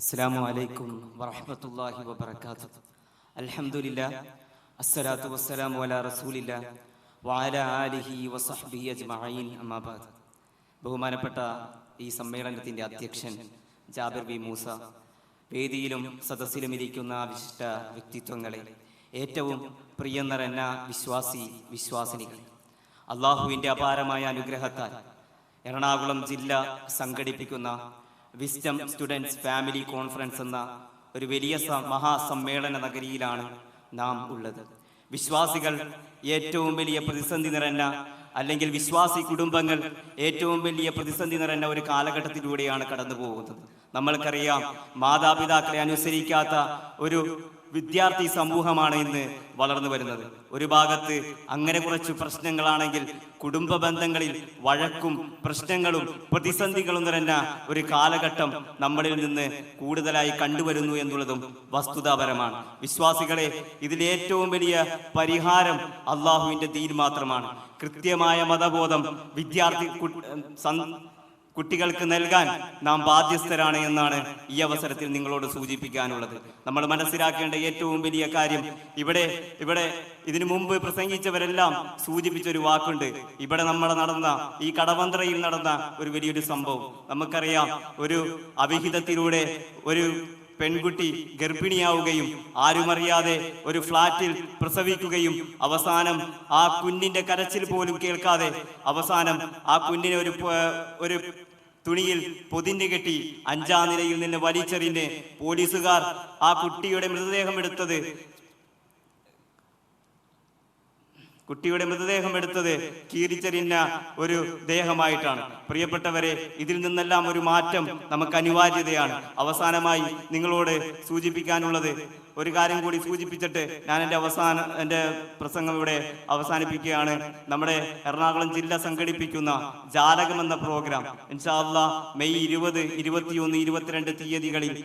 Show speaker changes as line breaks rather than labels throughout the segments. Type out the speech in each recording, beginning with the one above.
അസ്സാം വലൈക്കും വറഹമത്തല്ലാഹി വബർക്കാത്തു അൽഹംദുലില്ലാ അസ്സലാത്തു വസ്സലാമു അലാ റസൂലില്ല വഅല ആലിഹി വസഹ്ബിഹി അജ്മഈൻ. അമ്മാബാദ് ബഹുമാനപ്പെട്ട ഈ സമ്മേളനത്തിന്റെ അധ്യക്ഷൻ ജാബിർ ബി മൂസ വേദിയിലും സദസ്സിലും ഇരിക്കുന്ന വിശിഷ്ട വ്യക്തിത്വങ്ങളെ ഏറ്റവും പ്രിയനിറഞ്ഞ വിശ്വാസി വിശ്വാസിനികൾ. അള്ളാഹുവിന്റെ അപാരമായ അനുഗ്രഹത്താൽ എറണാകുളം ജില്ല സംഘടിപ്പിക്കുന്ന വിസ്റ്റം സ്റ്റുഡൻസ് ഫാമിലി കോൺഫറൻസ് എന്ന ഒരു വലിയ മഹാസമ്മേളന നഗരിയിലാണ് നാം ഉള്ളത്. വിശ്വാസികൾ ഏറ്റവും വലിയ പ്രതിസന്ധി നിറഞ്ഞ അല്ലെങ്കിൽ വിശ്വാസി കുടുംബങ്ങൾ ഏറ്റവും വലിയ പ്രതിസന്ധി നിറഞ്ഞ ഒരു കാലഘട്ടത്തിലൂടെയാണ് കടന്നു പോകുന്നത് നമ്മൾക്കറിയാം മാതാപിതാക്കളെ അനുസരിക്കാത്ത ഒരു വിദ്യാർത്ഥി സമൂഹമാണ് ഇന്ന് വളർന്നു വരുന്നത്. ഒരു ഭാഗത്ത് അങ്ങനെ കുറച്ച് പ്രശ്നങ്ങളാണെങ്കിൽ കുടുംബ ബന്ധങ്ങളിൽ വഴക്കും പ്രശ്നങ്ങളും പ്രതിസന്ധികളും നിറഞ്ഞ ഒരു കാലഘട്ടം നമ്മളിൽ നിന്ന് കൂടുതലായി കണ്ടുവരുന്നു എന്നുള്ളതും വസ്തുതാപരമാണ്. വിശ്വാസികളെ ഇതിൽ ഏറ്റവും വലിയ പരിഹാരം അള്ളാഹുവിന്റെ ദീൻ മാത്രമാണ്. കൃത്യമായ മതബോധം വിദ്യാർത്ഥി കുട്ടികൾക്ക് നൽകാൻ നാം ബാധ്യസ്ഥരാണ് എന്നാണ് ഈ അവസരത്തിൽ നിങ്ങളോട് സൂചിപ്പിക്കാനുള്ളത്. നമ്മൾ മനസ്സിലാക്കേണ്ട ഏറ്റവും വലിയ കാര്യം ഇവിടെ ഇവിടെ ഇതിനു മുമ്പ് പ്രസംഗിച്ചവരെല്ലാം സൂചിപ്പിച്ചൊരു വാക്കുണ്ട്. ഇവിടെ നമ്മൾ നടന്ന ഈ കടവന്ത്രയിൽ നടന്ന ഒരു വലിയൊരു സംഭവം. നമുക്കറിയാം ഒരു അവിഹിതത്തിലൂടെ ഒരു പെൺകുട്ടി ഗർഭിണിയാവുകയും ആരുമറിയാതെ ഒരു ഫ്ളാറ്റിൽ പ്രസവിക്കുകയും അവസാനം ആ കുഞ്ഞിന്റെ കരച്ചിൽ പോലും കേൾക്കാതെ അവസാനം ആ കുഞ്ഞിനെ ഒരു ഒരു തുണിയിൽ പൊതിഞ്ഞു കെട്ടി അഞ്ചാം നിലയിൽ നിന്ന് വലിച്ചെറിഞ്ഞ് പോലീസുകാർ ആ കുട്ടിയുടെ മൃതദേഹം എടുത്തത് കുട്ടിയുടെ മൃതദേഹം എടുത്തത് കീറിച്ചെറിഞ്ഞ ഒരു ദേഹമായിട്ടാണ്. പ്രിയപ്പെട്ടവരെ ഇതിൽ നിന്നെല്ലാം ഒരു മാറ്റം നമുക്ക് അനിവാര്യതയാണ്. അവസാനമായി നിങ്ങളോട് സൂചിപ്പിക്കാനുള്ളത് ഒരു കാര്യം കൂടി സൂചിപ്പിച്ചിട്ട് ഞാൻ എന്റെ അവസാന എന്റെ പ്രസംഗം ഇവിടെ അവസാനിപ്പിക്കുകയാണ്. നമ്മുടെ എറണാകുളം ജില്ല സംഘടിപ്പിക്കുന്ന ജാലകം എന്ന പ്രോഗ്രാം ഇൻഷാല്ല മെയ് ഇരുപത് ഇരുപത്തിയൊന്ന് ഇരുപത്തിരണ്ട് തീയതികളിൽ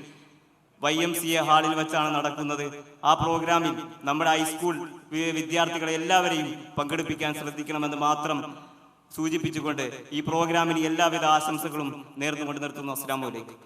വൈ എം സി എ ഹാളിൽ വെച്ചാണ് നടക്കുന്നത്. ആ പ്രോഗ്രാമിൽ നമ്മുടെ ഹൈസ്കൂൾ വിദ്യാർത്ഥികളെ എല്ലാവരെയും പങ്കെടുപ്പിക്കാൻ ശ്രദ്ധിക്കണമെന്ന് മാത്രം സൂചിപ്പിച്ചുകൊണ്ട് ഈ പ്രോഗ്രാമിന് എല്ലാവിധ ആശംസകളും നേർന്നുകൊണ്ട് നിർത്തുന്നു. അസ്സാം വലൈക്കും